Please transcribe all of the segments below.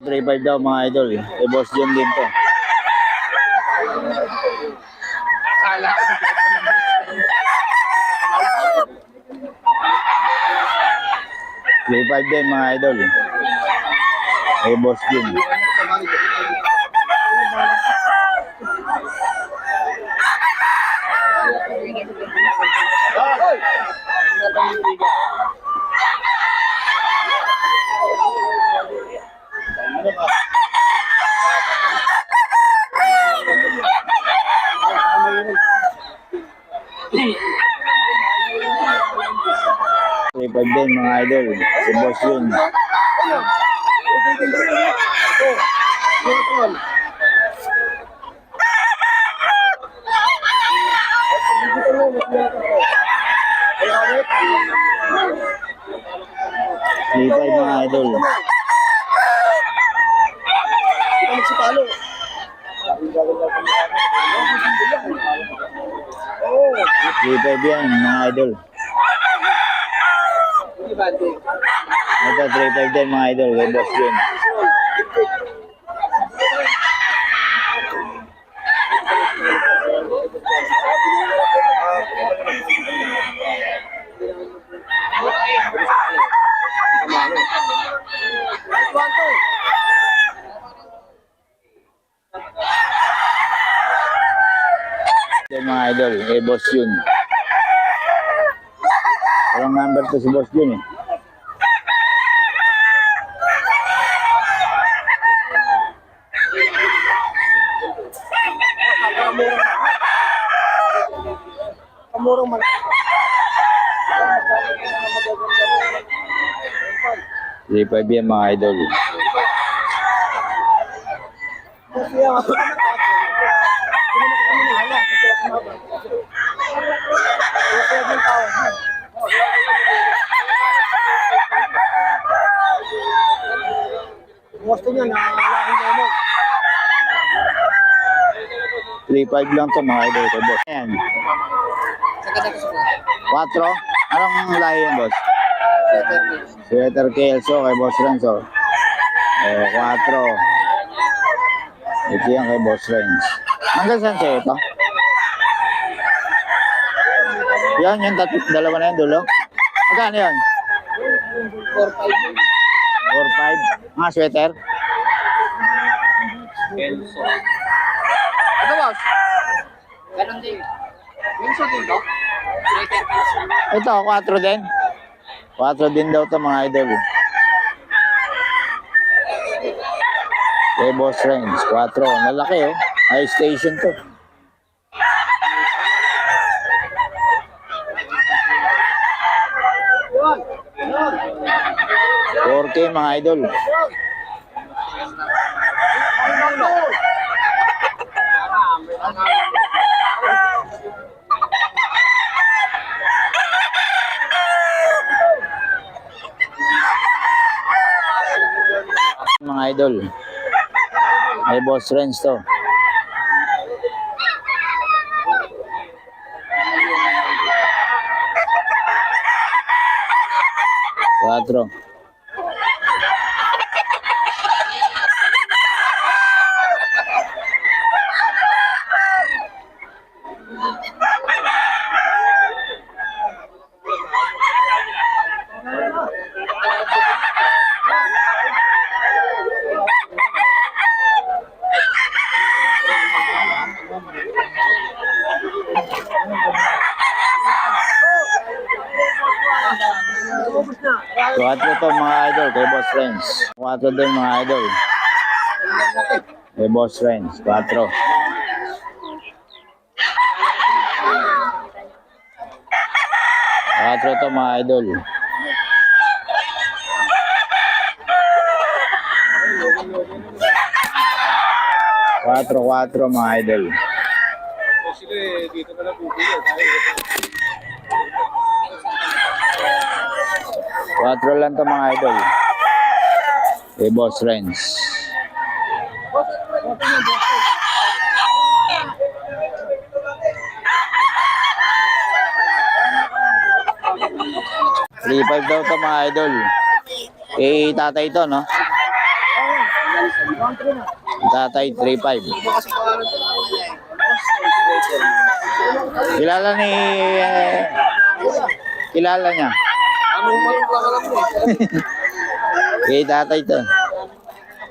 3-5 daw mga idol. Eh, boss John din to. Akala ko. 3-5 din mga idol. Eh, boss John. Three five din mga idol. Si boss yun. Five mga idol. Three five yan mga idol. Ito, 3-5 din mga idol. Kay boss. Yan mga idol. Kay boss yun. Walang number to si boss yun eh. Kamurang man. 3-5 yan mga idol. 3-5 lang to mga idol kay boss. Ayan. Quatro? Anong lahi yan boss? Sweater Kelso kay boss Renzo. Eh, 4. Ito yan kay boss Renz. Hanggang saan sa'yo ito? Yan, yung tat dalawa na yan dulo. Magkano yan? 4-5. Mga sweater? Ano boss? Ganon din. Minso din to? Ito, 4 din. 4 din daw to mga idol. Kay Boss Renz, 4. Malaki oh. High station to. 4K mga idol. Mga idol. May Boss Renz to. Cuatro. Kuwatro to mga idol kay Boss Friends. Kuwatro din mga idol. Kay Boss Friends, kuwatro. Kuwatro to mga idol. Kuwatro, kuwatro mga idol. Kasi dito pala pupunta. 4 lang to mga idol. Eh, boss range. Three daw to mga idol. Eh, tatay to, no? Tatay 3-5. Kilala ni... Eh, kilala niya. Kay tatay to.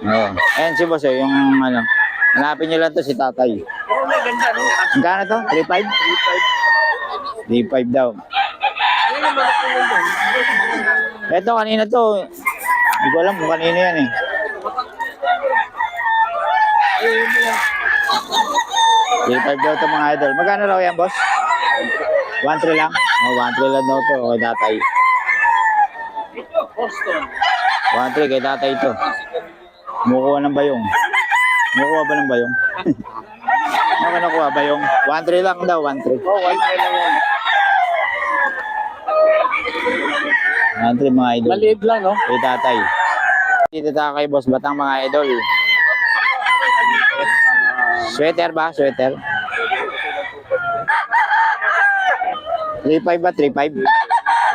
Oo. Ayan si boss, oh, yung ano. Hanapin niyo lang to si tatay. No? Magkano to? 3.5? 3.5 daw. Ano? Ito kanina to. Hindi ko alam kung kanino yan eh. 3.5 daw to mga idol. Magkano raw yan boss? 1.3 lang? Oh, 1.3 lang daw to kay tatay. Boston. 1.3 kay tatay to. Kumukuha ng bayong. Kumukuha ba ng bayong? ano nakuha bayong? 1.3 lang daw, 1.3. Oh, white na lang yan. 1.3 mga idol. Maliit lang no? Kay tatay. Dito tayo kay Boss Batang mga idol. Sweater ba? Sweater? 3.5 ba? 3.5?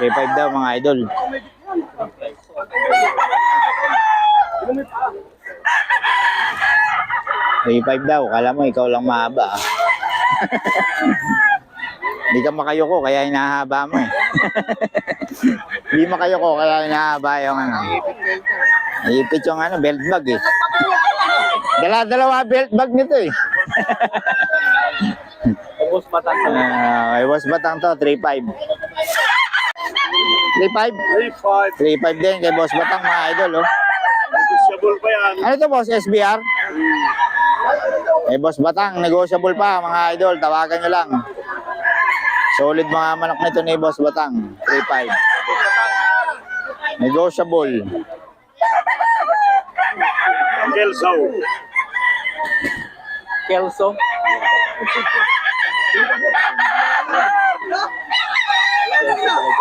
3.5 daw mga idol. Three five daw. Kala mo ikaw lang mahaba. ah. Hindi ka makayoko kaya hinahaba mo eh. Hindi makayoko kaya hinahaba yung ano. Ipit yung ano, belt bag eh. Dala-dalawa belt bag nito eh. Tapos batang sa Uh, batang to, 3.5. 3.5? 3-5. 3.5 din kay Boss Batang mga idol oh. Negotiable pa yan. Ano to boss, SBR? Eh Boss Batang, negotiable pa mga idol, tawagan nyo lang. Solid mga manok nito ni Boss Batang, 3.5. Negotiable. Kelso. Kelso.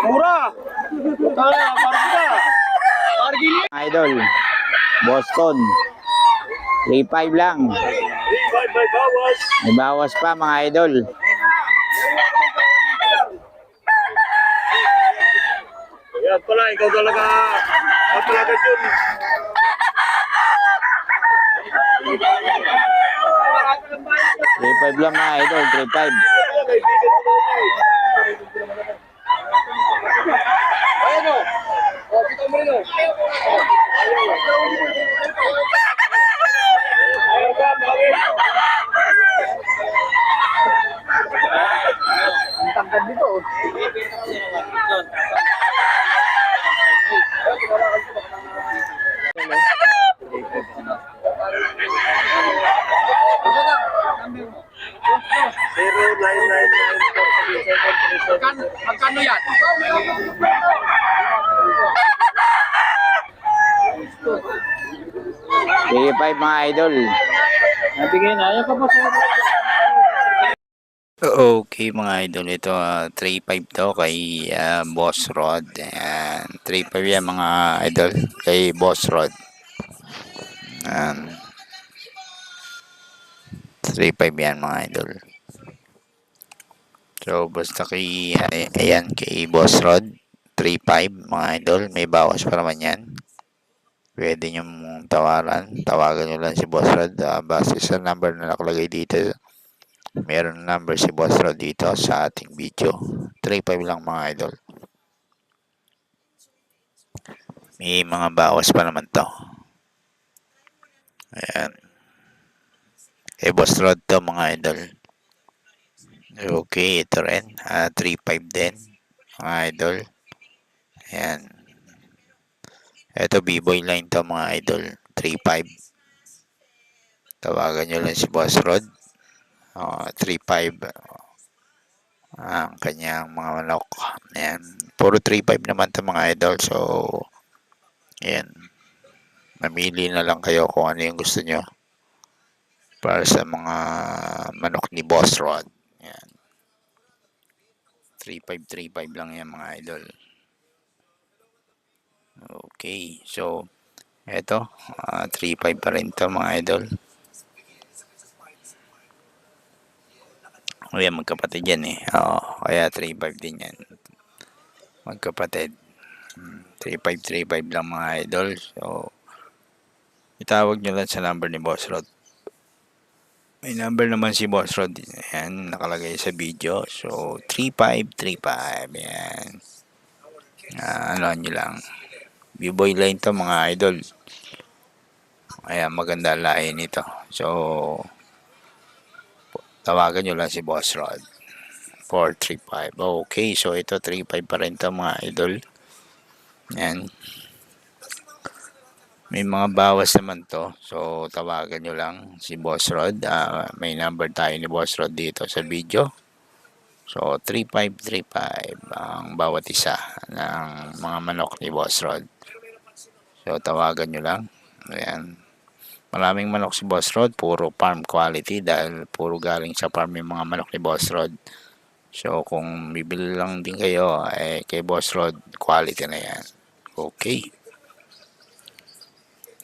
Mura! Tara! Mga idol, Boston. 3.5 lang. 3-5 by bawas. May bawas pa mga idol. Yan pala, ikaw talaga. Ikaw talaga dyan. Three five lang mga idol, 3.5. Ayan o. O, kita mo rin o. Ayan bakit? Ang tangkad dito. Magkano yan? Three five mga idol. Nabigay na. Ayan pa po. Okay mga idol, ito ah, 3.5 to kay ah, Boss Rod. Ayan, 3.5 yan mga idol kay Boss Rod. Ayan. 3.5 yan mga idol. So basta kay, ay- ayan kay Boss Rod, 3.5 mga idol, may bawas pa naman yan. Pwede nyo tawaran, tawagan nyo lang si Boss Rod ah, base sa number na nakalagay dito meron number si Boss Rod dito sa ating video. 3.5 lang mga idol. May mga bawas pa naman to. Ayan. Eh, Boss Rod to mga idol. Okay, ito rin. Ah, 3.5 din. Mga idol. Ayan. Ito, B-Boy line to mga idol. 3.5. Tawagan nyo lang si Boss Rod. Oh, 3.5 ang kanyang mga manok. Ayan. Puro 3.5 naman to mga idol. So, ayan. Mamili na lang kayo kung ano yung gusto nyo para sa mga manok ni Boss Rod. Ayan. 3.5, 3.5 lang yan mga idol. Okay. So, eto. ah, 3.5 pa rin to mga idol. O yan, magkapatid yan eh. Oo, kaya 3.5 din yan. Magkapatid. Hmm, 3.5, 3.5 lang mga idol. So, itawag nyo lang sa number ni Boss Rod. May number naman si Boss Rod. Ayan, nakalagay sa video. So, 3535. Ayan. Ah, ano nyo lang. B-boy line to mga idol. Ayan, maganda lahi nito. So, tawagan nyo lang si Boss Rod. 435. Okay, so ito 35 pa rin to mga idol. Ayan. May mga bawas naman to. So, tawagan nyo lang si Boss Rod. Ah, may number tayo ni Boss Rod dito sa video. So, 3535 ang bawat isa ng mga manok ni Boss Rod. So, tawagan nyo lang. Ayan. Maraming manok si Boss Rod. Puro farm quality dahil puro galing sa farm yung mga manok ni Boss Rod. So, kung bibili lang din kayo, eh, kay Boss Rod, quality na yan. Okay.